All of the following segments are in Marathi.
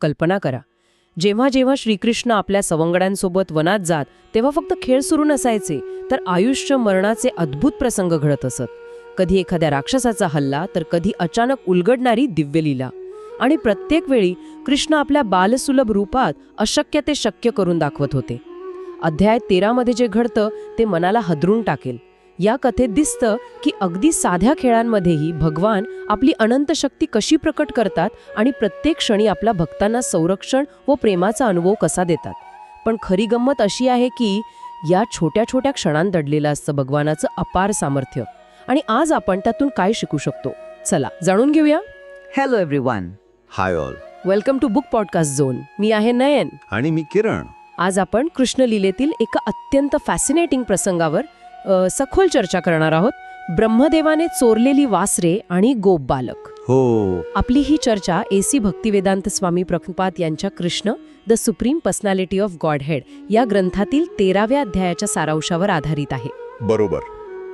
कल्पना करा. जेव्हा जेव्हा श्रीकृष्ण आपल्या सवंगड्यांसोबत वनात जात तेव्हा फक्त खेळ सुरू नसायचे तर आयुष्य मरणाचे अद्भुत प्रसंग घडत असत. कधी एखाद्या राक्षसाचा हल्ला तर कधी अचानक उलगडणारी दिव्यलीला. आणि प्रत्येक वेळी कृष्ण आपल्या बालसुलभ रूपात अशक्य ते शक्य करून दाखवत होते. अध्याय तेरामध्ये जे घडतं ते मनाला हदरून टाकेल. या कथेत दिसतं की अगदी साध्या खेळांमध्येही भगवान आपली अनंत शक्ती कशी प्रकट करतात आणि प्रत्येक क्षणी आपल्या भक्तांना संरक्षण व प्रेमाचा अनुभव कसा देतात. पण खरी गंमत अशी आहे की या छोट्या छोट्या क्षणांत दडलेलं असतं भगवानाचं अपार सामर्थ्य. आणि आज आपण त्यातून काय शिकू शकतो? चला जाणून घेऊया. Hello everyone hi all welcome to book podcast zone मी आहे नयन. आणि मी किरण. आज आपण कृष्णलीलेतील एका अत्यंत फॅसिनेटिंग प्रसंगावर सखोल चर्चा करणार आहोत. ब्रह्मदेवाने चोरलेली वासरे आणि गोप बालक. हो. आपली ही चर्चा एसी भक्तिवेदांत स्वामी प्रभुपाद यांच्या Krishna the supreme personality of Godhead या ग्रंथातील तेराव्या अध्यायाच्या सारांशावर आधारित आहे. बरोबर.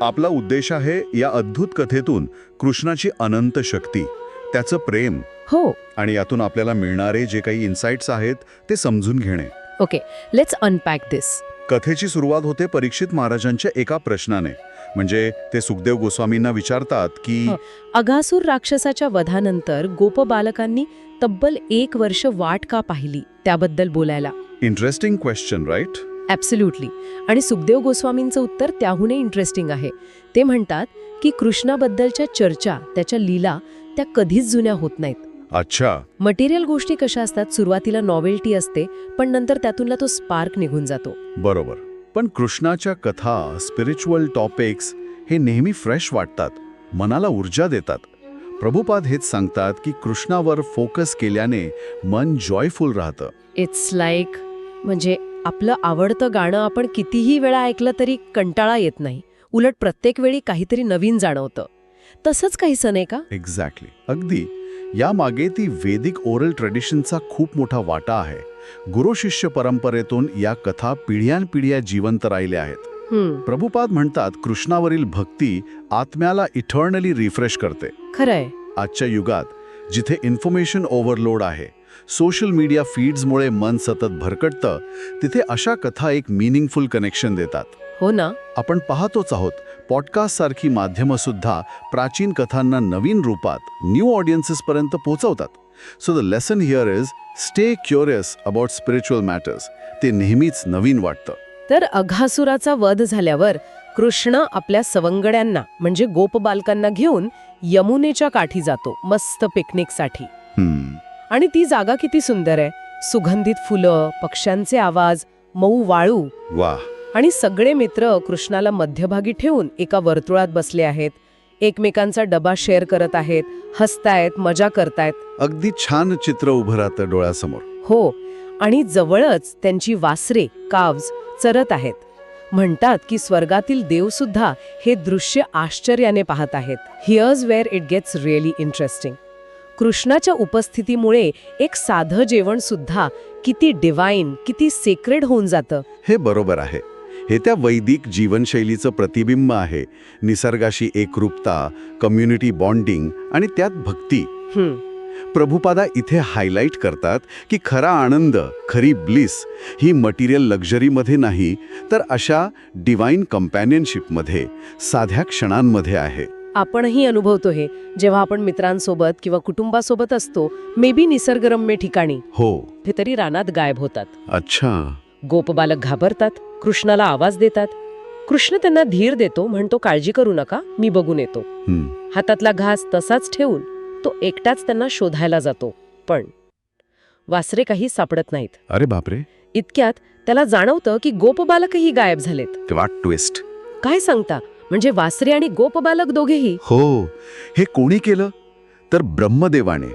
आपला उद्देश आहे या अद्भुत कथेतून कृष्णाची अनंत शक्ती त्याचं प्रेम हो. आणि यातून आपल्याला मिळणारे जे काही इन्साइट्स आहेत ते समजून घेणे. ओके. लेट्स अनपॅक दिस कथेची सुरुवात होते परीक्षित महाराजांच्या एका प्रश्नाने. म्हणजे ते सुखदेव गोस्वामींना विचारतात की. अगासूर राक्षसाच्या वधानंतर गोप बालकांनी तब्बल एक वर्ष वाट का पाहिली त्याबद्दल बोलायला? इंटरेस्टिंग क्वेश्चन राईट ॲब्सल्युटली आणि सुखदेव गोस्वामींचं उत्तर त्याहूनही इंटरेस्टिंग आहे. ते म्हणतात की कृष्णाबद्दलच्या चर्चा त्याच्या लीला त्या कधीच जुन्या होत नाहीत. अच्छा. मटेरियल गोष्टी कशा असतात? सुरुवातीला नॉवेल्टी असते पण नंतर त्यातूनला तो स्पार्क निघून जातो. बरोबर. पण कृष्णाच्या कथा स्पिरिच्युअल टॉपिक्स हे नेहमी फ्रेश वाटतात मनाला ऊर्जा देतात. प्रभुपाद हेच सांगतात की कृष्णावर फोकस केल्याने मन जॉयफुल राहतं. इट्स लाईक म्हणजे आपलं आवडतं गाणं आपण कितीही वेळा ऐकलं तरी कंटाळा येत नाही. उलट प्रत्येक वेळी काहीतरी नवीन जाणवतं. तसंच काहीसं नाही का? एक्झॅक्टली अगदी. यामागे ती वेदिक ओरल ट्रेडिशनचा खूप मोठा वाटा आहे. गुरु शिष्य परंपरेतून या कथा पिढ्यानपिढ्या जिवंत राहिल्या आहेत. प्रभुपाद म्हणतात कृष्णावरील भक्ती आत्म्याला इटर्नली रिफ्रेश करते. खरंय. आजच्या युगात जिथे इन्फॉर्मेशन ओव्हरलोड आहे सोशल मीडिया फीड्समुळे मन सतत भरकटतं तिथे अशा कथा एक मिनिंगफुल कनेक्शन देतात. हो ना. आपण पाहतोच आहोत पॉडकास्ट सारखी माध्यमं सुद्धा प्राचीन कथांना नवीन रूपात न्यू ऑडियन्सेसपर्यंत पोहोचवतात. So the lesson here is stay curious about spiritual matters ते नेहमीच नवीन वाटतं. तर अघासुराचा वध झाल्यावर कृष्ण आपल्या सवंगड्यांना म्हणजे गोप बालकांना घेऊन यमुनेच्या काठी जातो मस्त पिकनिकसाठी. आणि ती जागा किती सुंदर आहे. सुगंधित फुलं पक्ष्यांचे आवाज मऊ वाळू. वा आणि सगळे मित्र कृष्णाला मध्यभागी ठेवून एका वर्तुळात बसले आहेत. एकमेकांचा डबा शेअर करत आहेत हसतायत मजा करतायत. अगदी छान चित्र उभं राहतं डोळ्यासमोर. हो आणि जवळच त्यांची वासरे काव्ज चरत आहेत. म्हणतात की स्वर्गातील देव सुद्धा हे दृश्य आश्चर्याने पाहत आहेत. Here's where it gets really interesting कृष्णाच्या उपस्थितीमुळे एक साधं जेवण सुद्धा किती डिवाईन किती सेक्रेड होऊन जातं. हे बरोबर आहे. हे त्या वैदिक जीवनशैलीचं प्रतिबिंब आहे. निसर्गाशी एकरूपता कम्युनिटी बॉन्डिंग आणि त्यात भक्ती. प्रभुपादा इथे हायलाईट करतात की खरा आनंद खरी ब्लिस ही मटेरियल लक्झरीमध्ये नाही तर अशा डिवाईन कंपॅनियनशिपमध्ये साध्या क्षणांमध्ये आहे. आपणही अनुभवतो हे. जेव्हा आपण मित्रांसोबत किंवा कुटुंबासोबत असतो मे बी निसर्गरम्य ठिकाणी. हो. कुठेतरी रानात गायब होतात. अच्छा. गोपबालक घाबरतात. कृष्णाला आवाज देतात. कृष्ण त्यांना धीर देतो म्हणतो काळजी करू नका मी बघून येतो. हातातला घास तसाच ठेवून तो एकटाच त्यांना शोधायला जातो. पण वासरे काही सापडत नाहीत. अरे बापरे. इतक्यात त्याला जाणवतं की गोपबालकही गायब झालेत. ट्विस्ट काय सांगता? म्हणजे वासरे आणि गोपबालक दोघेही? हो. हे कोणी केलं? तर ब्रह्मदेवाने.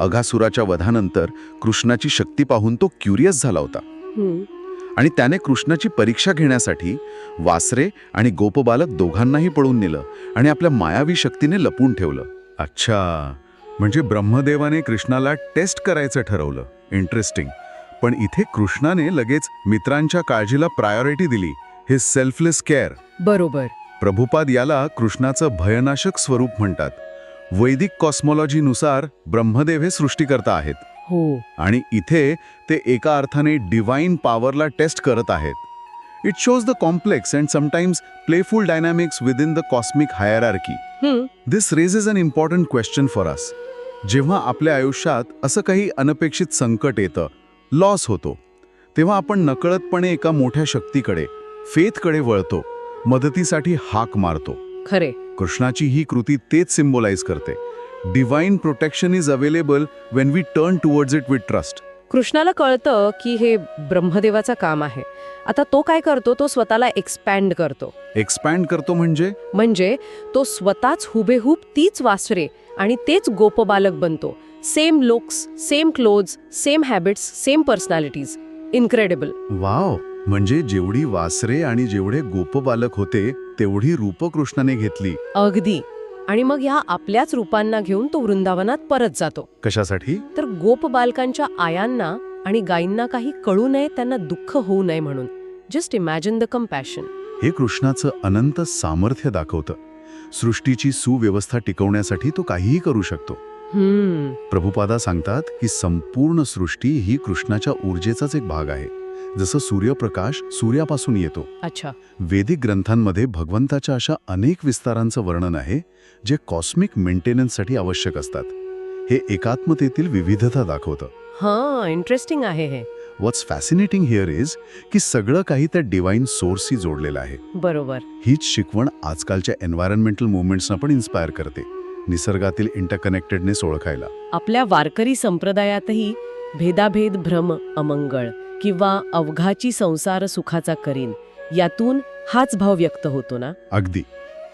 अघासुराच्या वधानंतर कृष्णाची शक्ती पाहून तो क्युरियस झाला होता. आणि त्याने कृष्णाची परीक्षा घेण्यासाठी वासरे आणि गोपबालक दोघांनाही पळून नेलं आणि आपल्या मायावी शक्तीने लपून ठेवलं. अच्छा. म्हणजे ब्रह्मदेवाने कृष्णाला टेस्ट करायचं ठरवलं. इंटरेस्टिंग पण इथे कृष्णाने लगेच मित्रांच्या काळजीला प्रायोरिटी दिली. हे सेल्फलेस केअर बरोबर. प्रभुपाद याला कृष्णाचं भयनाशक स्वरूप म्हणतात. वैदिक कॉस्मॉलॉजीनुसार ब्रह्मदेव हे सृष्टीकर्ता आहेत. हो. आणि इथे ते एका अर्थाने डिवाइन पॉवरला टेस्ट करत आहेत. It shows the complex and sometimes playful dynamics within the cosmic hierarchy this raises an important question for us जेव्हा आपल्या आयुष्यात असं काही अनपेक्षित संकट येतं लॉस होतो तेव्हा आपण नकळतपणे एका मोठ्या शक्तीकडे फेथकडे वळतो मदतीसाठी हाक मारतो. खरे. कृष्णाची ही कृती तेच सिम्बोलाइज करते. Divine protection is available when we turn towards it with trust कृष्णाला कळतं की हे ब्रह्मदेवाचं काम आहे. आता तो काय करतो? तो स्वतःला एक्सपॅन्ड करतो. एक्सपॅन्ड करतो म्हणजे? म्हणजे तो स्वतःच हुबेहूब तीच वासरे आणि तेच गोपबालक बनतो. Same looks same clothes same habits same personalities incredible wow म्हणजे जेवढी वासरे आणि जेवढे गोपबालक होते तेवढी रूप कृष्णाने घेतली. अगदी. आणि मग ह्या आपल्याच रूपांना घेऊन तो वृंदावनात परत जातो. कशासाठी? तर गोप बालकांच्या आयांना आणि गायींना काही कळू नये त्यांना दुःख होऊ नये म्हणून. जस्ट इमॅजिन द कम्पॅशन हे कृष्णाचं अनंत सामर्थ्य दाखवतं. सृष्टीची सुव्यवस्था टिकवण्यासाठी तो काहीही करू शकतो. हम्म. प्रभुपादा सांगतात की संपूर्ण सृष्टी ही कृष्णाच्या ऊर्जेचाच एक भाग आहे. जसं सूर्यप्रकाश सूर्यापासून येतो. अच्छा. वेदिक ग्रंथांमध्ये भगवंताच्या अशा अनेक विस्तारांचं वर्णन आहे जे कॉस्मिक मेंटेनन्ससाठी आवश्यक असतात. हे एकात्मतेतील विविधता दाखवतं. हा इंटरेस्टिंग आहे हे. वॉट्स फॅसिनेटिंग हिअर इज की सगळं काही त्या डिवाइन सोर्सशी जोडलेलं आहे. बरोबर. हीच शिकवण आजकालच्या एन्व्हायरमेंटल मुवमेंट्सना पण इन्स्पायर करते निसर्गातील इंटरकनेक्टेडनेस ओळखायला. आपल्या वारकरी संप्रदायातही भेदाभेद भ्रम अमंगळ. किंवा अवघाची संसार सुखाचा करीन यातून हाच भाव व्यक्त होतो ना? अगदी.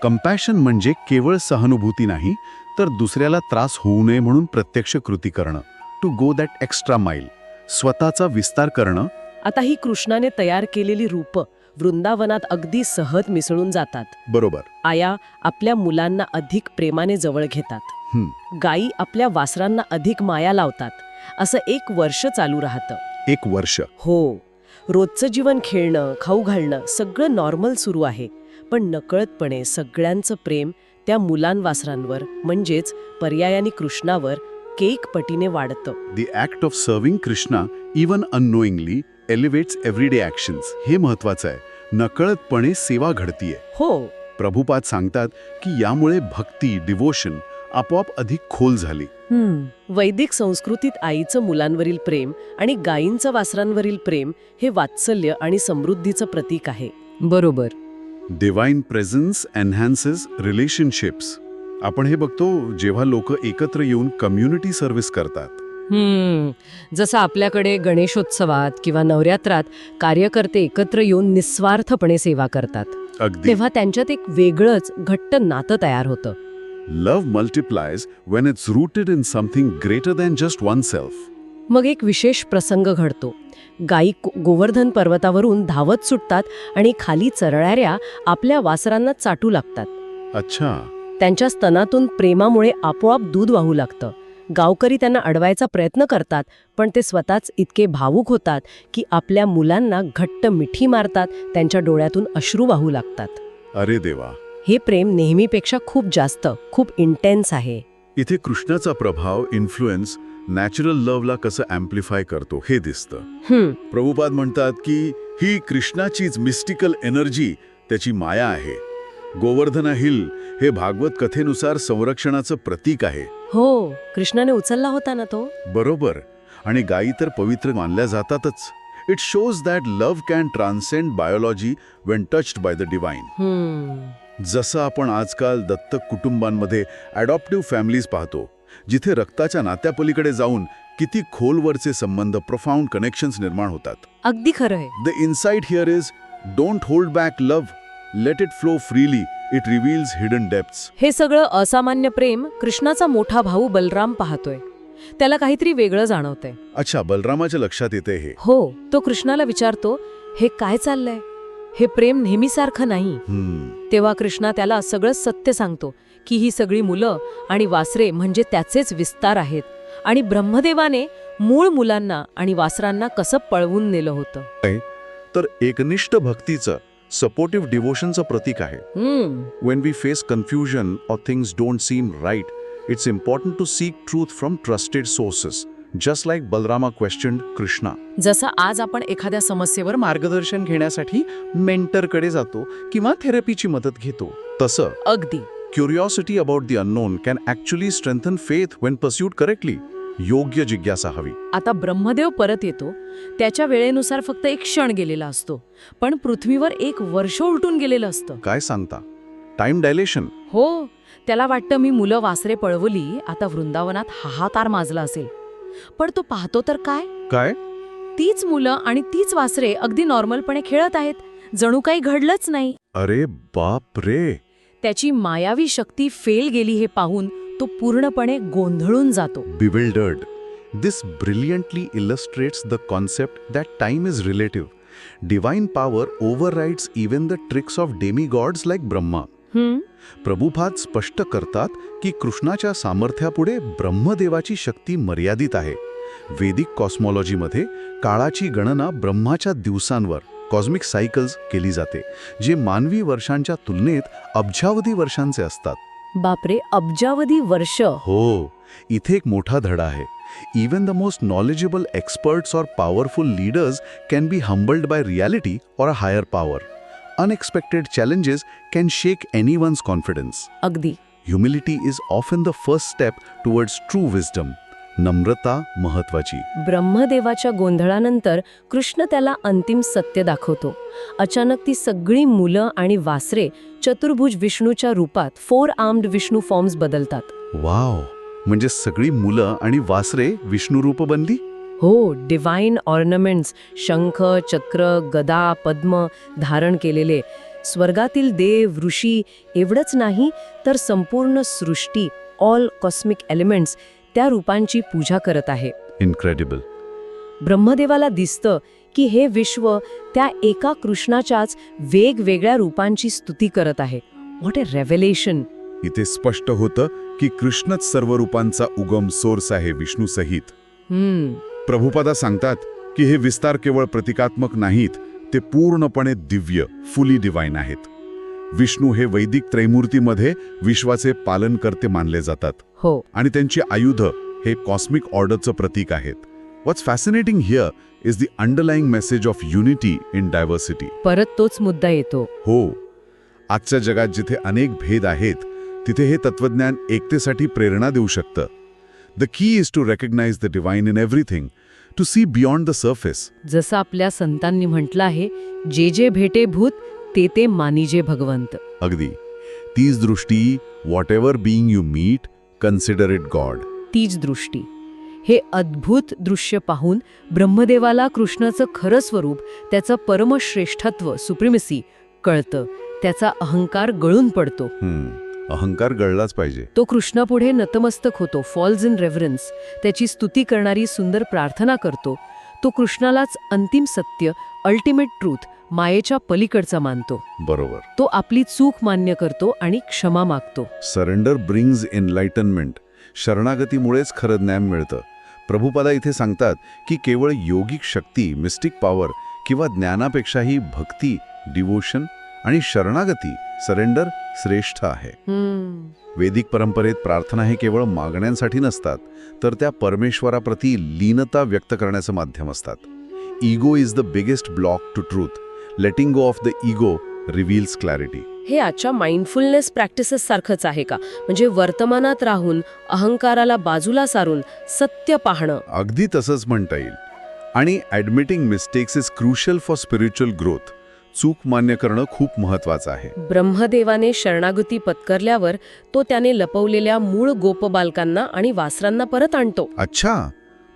कंपॅशन म्हणजे केवळ सहानुभूती नाही तर दुसऱ्याला त्रास होऊ नये म्हणून प्रत्यक्ष कृती करणं to go that extra mile स्वतःचा विस्तार करणं. आता ही कृष्णाने तयार केलेली रूप वृंदावनात अगदी सहज मिसळून जातात. बरोबर. आया आपल्या मुलांना अधिक प्रेमाने जवळ घेतात. गायी आपल्या वासरांना अधिक माया लावतात. असं एक वर्ष चालू राहतं. एक वर्ष. हो. रोजचं जीवन खेळणं खाऊ घालणं सगळं नॉर्मल सुरू आहे. पण नकळतपणे सगळ्यांचं प्रेम त्या मुलांवासरांवर म्हणजेच पर्यायाने कृष्णावर केक पटीने वाढतं. The act of serving Krishna even unknowingly elevates everyday actions हे महत्वाचं आहे. नकळतपणे सेवा घडतीये. हो. प्रभुपाद सांगतात की यामुळे भक्ती डिवोशन आपोआप अधिक खोल झाली. वैदिक संस्कृतीत आईचं मुलांवरील प्रेम आणि गायींचं वासरांवरील प्रेम हे वात्सल्य आणि समृद्धीचं प्रतीक आहे. बरोबर. डिवाइन प्रेझन्स एन्हान्सेस रिलेशनशिप्स आपण हे बघतो जेव्हा लोक एकत्र येऊन कम्युनिटी सर्व्हिस करतात. हम्म. जसं आपल्याकडे गणेशोत्सवात किंवा नवरात्रात कार्यकर्ते एकत्र येऊन निस्वार्थपणे सेवा करतात. अगदी. तेव्हा त्यांच्यात एक वेगळंच घट्ट नातं तयार होतं. Love multiplies when it's rooted in something greater than just one self मग एक विशेष प्रसंग घडतो. गायी गोवर्धन पर्वतावरून धावत सुटतात आणि खाली चरणाऱ्या आपल्या वासरांना चाटू लागतात. अच्छा. त्यांच्या स्तनातून प्रेमामुळे आपोआप दूध वाहू लागतं. गावकरी त्यांना अडवायचा प्रयत्न करतात पण ते स्वतःच इतके भावूक होतात की आपल्या मुलांना घट्ट मिठी मारतात त्यांच्या डोळ्यातून अश्रू वाहू लागतात. अरे देवा. हे प्रेम नेहमीपेक्षा खूप जास्त खूप इंटेन्स आहे. इथे कृष्णाचा प्रभाव इन्फ्लुएन्स नॅचरल लव्हला कसं अँप्लिफाय करतो हे दिसतं. हम्म. प्रभुपाद म्हणतात की ही कृष्णाचीच मिस्टिकल एनर्जी त्याची माया आहे. गोवर्धना हिल हे भागवत कथेनुसार संरक्षणाचं प्रतीक आहे. हो कृष्णाने उचलला होता ना तो? बरोबर. आणि गायी तर पवित्र मानल्या जातातच. It shows that love can transcend biology when touched by the divine जसं आपण आजकाल दत्तक कुटुंबांमध्ये अडॉप्टिव्ह फॅमिलीज पाहतो जिथे रक्ताच्या नात्यापलीकडे जाऊन किती खोलवरचे संबंध प्रोफाऊंड कनेक्शन्स निर्माण होतात. अगदी खरं आहे. The insight here is don't hold back love let it flow freely it reveals hidden depths हे सगळं असामान्य प्रेम कृष्णाचा मोठा भाऊ बलराम पाहतोय. त्याला काहीतरी वेगळं जाणवतंय. अच्छा बलरामाच्या लक्षात येते हे. हो तो कृष्णाला विचारतो हे काय चाललंय? हे प्रेम नेहमीसारखं नाही. तेव्हा कृष्णा त्याला सगळं सत्य सांगतो की ही सगळी मुलं आणि वासरे म्हणजे त्याचेच विस्तार आहेत. आणि ब्रह्मदेवाने मूळ मुलांना आणि वासरांना कसं पळवून नेलं होतं. तर एकनिष्ठ भक्तीचं सपोर्टिव्ह डिवोशनचं प्रतीक आहे. When we face confusion or things don't seem right it's important to seek truth from trusted sources just like Balarama question Krishna जसं आज आपण एखाद्या समस्येवर मार्गदर्शन घेण्यासाठी मेंटरकडे जातो किंवा थेरपीची मदत घेतो. तसं अगदी. Curiosity about the unknown can actually strengthen faith when pursued correctly योग्य जिज्ञासा हवी. आता ब्रह्मदेव परत येतो. त्याच्या वेळेनुसार फक्त एक क्षण गेलेला असतो. पण पृथ्वीवर एक वर्ष उलटून गेलेलं असतं. काय सांगता? टाइम डायलेशन हो. त्याला वाटतं मी मुलं वासरे पळवली आता वृंदावनात हाहाकार माजला असेल. पण तो पाहतो तर काय? काय? तीच मुलं आणि तीच वासरे अगदी नॉर्मलपणे खेळत आहेत. जणू काही घडलंच नाही. अरे बाप रे! त्याची मायावी शक्ती फेल गेली हे पाहून तो पूर्णपणे गोंधळून जातो. Bewildered this brilliantly illustrates the concept that time is relative divine power overrides even the tricks of demigods like Brahma Prabhupada स्पष्ट करतात की कृष्णाच्या सामर्थ्यापुढे ब्रह्मदेवाची शक्ती मर्यादित आहे. वेदिक कॉस्मॉलॉजीमध्ये काळाची गणना ब्रह्माच्या दिवसांवर कॉस्मिक सायकल्स केली जाते जे मानवी वर्षांच्या तुलनेत अब्जावधी वर्षांचे असतात. बापरे अब्जावधी वर्ष. हो इथे एक मोठा धडा आहे. Even the most knowledgeable experts or powerful leaders can be humbled by reality or a higher power unexpected challenges can shake anyone's confidence अगदी. Humility is often the first step towards true wisdom नम्रता महत्वाची. ब्रह्मदेवाच्या गोंधळानंतर कृष्ण त्याला अंतिम सत्य दाखवतो. अचानक ती सगळी मुलं आणि वासरे चतुर्भुज विष्णूच्या रूपात फोर आर्म्ड विष्णू फॉर्म्स बदलतात. वाव म्हणजे सगळी मुलं आणि वासरे विष्णुरूप बनली? हो डिवाइन ऑर्नमेंट्स शंख चक्र गदा पद्म धारण केलेले. स्वर्गातील देव ऋषी एवढंच नाही तर संपूर्ण सृष्टी ऑल कॉस्मिक एलिमेंट्स त्या रूपांची पूजा करत आहे. इनक्रेडिबल ब्रह्मदेवाला दिसतं की हे विश्व त्या एका कृष्णाच्याच वेगवेगळ्या रूपांची स्तुती करत आहे. व्हॉट ए रेव्हेलेशन इथे स्पष्ट होतं की कृष्णच सर्व रूपांचा उगम सोर्स आहे विष्णू सहित. हम्म. प्रभुपादा सांगतात की हे विस्तार केवळ प्रतिकात्मक नाहीत ते पूर्णपणे दिव्य फुली डिवाइन आहेत. विष्णू हे वैदिक त्रैमूर्तीमध्ये विश्वाचे पालन करते मानले जातात. हो. आणि त्यांची आयुध हे कॉस्मिक ऑर्डरचं प्रतीक आहेत. What's fascinating here is the underlying message of unity in diversity परत तोच मुद्दा येतो. हो. आजच्या जगात जिथे अनेक भेद आहेत तिथे हे तत्वज्ञान एकतेसाठी प्रेरणा देऊ शकतं. The key is to recognize the divine in everything to see beyond the surface जसं आपल्या संतांनी म्हटलं आहे जे जे भेटे भूत ते ते मानिजे भगवंत. अगदी. तीच दृष्टी whatever being you meet consider it God तीच दृष्टी. हे अद्भुत दृश्य पाहून ब्रह्मदेवाला कृष्णाचं खरं स्वरूप त्याचं परमश्रेष्ठत्व सुप्रिमसी कळतं. त्याचा अहंकार गळून पडतो. अहंकार गळलाच पाहिजे. तो कृष्णापुढे नतमस्तक होतो फॉल्स इन रेव्हरन्स त्याची स्तुती करणारी सुंदर प्रार्थना करतो. तो कृष्णालाच अंतिम सत्य अल्टिमेट ट्रूथ मायेच्या पलीकडचा मानतो. बरोबर. तो आपली चूक मान्य करतो आणि क्षमा मागतो. सरेंडर ब्रिंग्ज एनलाइटनमेंट शरणागतीमुळेच खरं ज्ञान मिळतं. प्रभुपादा इथे सांगतात की केवळ योगिक शक्ती मिस्टिक पॉवर किंवा ज्ञानापेक्षाही भक्ती डिवोशन आणि शरणागती सरेंडर श्रेष्ठ आहे. वेदिक परंपरेत प्रार्थना हे केवळ मागण्यांसाठी नसतात तर त्या परमेश्वराप्रती लीनता व्यक्त करण्याचं माध्यम असतात. Ego is the biggest block to truth letting go of the ego reveals clarity हे आजच्या माइंडफुलनेस प्रॅक्टिसेस सारखंच आहे का? म्हणजे वर्तमानात राहून अहंकाराला बाजूला सारून सत्य पाहणं. अगदी तसंच म्हणता येईल. आणि admitting mistakes is crucial for spiritual growth चूक मान्य करणं खूप महत्वाचं आहे. ब्रह्मदेवाने शरणागती पत्करल्यावर तो त्याने लपवलेल्या मूळ गोपबालकांना आणि वासरांना परत आणतो. अच्छा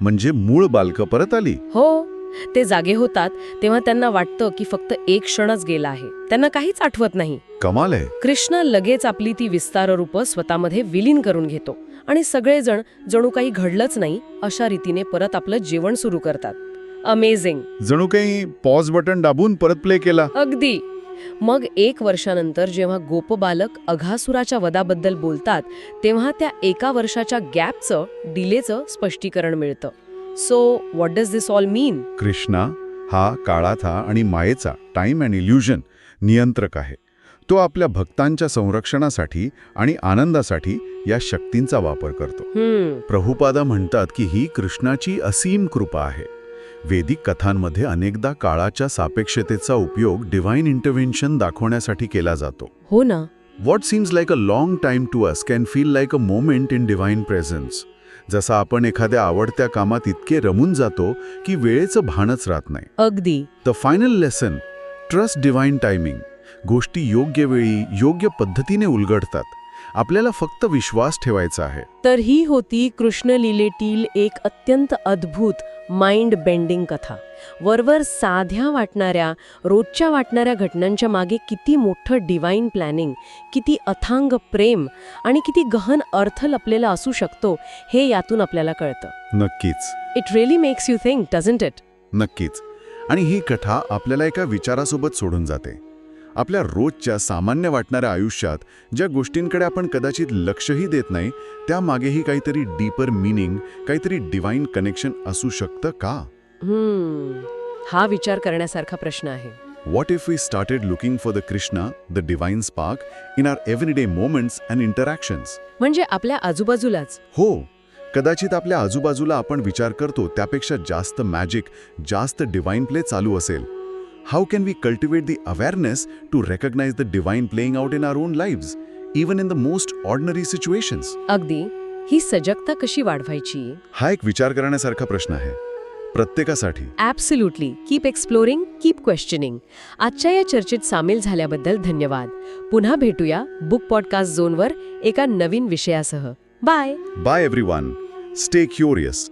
म्हणजे मूळ बालकं परत आली? हो ते जागे होतात तेव्हा त्यांना वाटतं की फक्त एक क्षणच गेला आहे. त्यांना काहीच आठवत नाही. कमाल आहे. कृष्ण लगेच आपली ती विस्तार रूप स्वतःमध्ये विलीन करून घेतो आणि सगळेजण जणू काही घडलंच नाही अशा रीतीने परत आपलं जेवण सुरू करतात. अमेझिंग जणू काही पॉज बटन दाबून परत प्ले केला. अगदी. मग एक वर्षानंतर जेव्हा गोपबालक अघासुराच्या वधाबद्दल बोलतात तेव्हा त्या एका वर्षाच्या गॅपचं डिलेचं स्पष्टीकरण मिळतं. So what does this all mean Krishna हा काळाचा आणि मायेचा टाइम अँड इल्युजन नियंत्रक आहे. तो आपल्या भक्तांच्या संरक्षणासाठी आणि आनंदासाठी या शक्तींचा वापर करतो. प्रभुपादा म्हणतात की ही कृष्णाची असीम कृपा आहे. वेदिक कथांमध्ये अनेकदा काळाच्या सापेक्षतेचा उपयोग डिव्हाइन इंटरव्हेन्शन दाखवण्यासाठी केला जातो. हो ना. What seems like a long time to us can feel like a moment in divine presence. जसा आपण एखाद्या आवडत्या कामात इतके रमून जातो की वेळेचं भानच राहत नाही. अगदी. The final lesson trust divine timing गोष्टी योग्य वेळी योग्य पद्धतीने उलगडतात. आपल्याला फक्त विश्वास ठेवायचा आहे. तर ही होती कृष्णलीलेतील एक अत्यंत अद्भुत माइंड बेंडिंग कथा. वरवर साध्या वाटणाऱ्या रोजच्या वाटणाऱ्या घटनांच्या मागे किती मोठं डिवाईन प्लॅनिंग किती अथांग प्रेम आणि किती गहन अर्थ लपलेला असू शकतो हे यातून आपल्याला कळतं. नक्कीच. It really makes you think doesn't it नक्कीच. आणि ही कथा आपल्याला एका विचारासोबत सोडून जाते. आपल्या रोजच्या सामान्य वाटणाऱ्या आयुष्यात ज्या गोष्टींकडे आपण कदाचित लक्षही देत नाही त्यामागेही काहीतरी डीपर मिनिंग काहीतरी डिवाइन कनेक्शन असू शकतं का? हा विचार करण्यासारखा प्रश्न आहे. What if we started looking for the Krishna, the divine spark, in our everyday moments and interactions? म्हणजे आपल्या आजूबाजूलाच. हो कदाचित आपल्या आजूबाजूला आपण विचार करतो त्यापेक्षा जास्त मॅजिक जास्त डिवाइन प्ले चालू असेल. How can we cultivate the awareness to recognize the divine playing out in our own lives even in the most ordinary situations अगदी ही सजगता कशी वाढवायची? हा एक विचार करण्यासारखा प्रश्न आहे. प्रत्येकासाठी. Absolutely keep exploring keep questioning आजच्या या चर्चेत सामील झाल्याबद्दल धन्यवाद. पुन्हा भेटूया बुक पॉडकास्ट झोनवर एका नवीन विषयासह. Bye! Bye everyone stay curious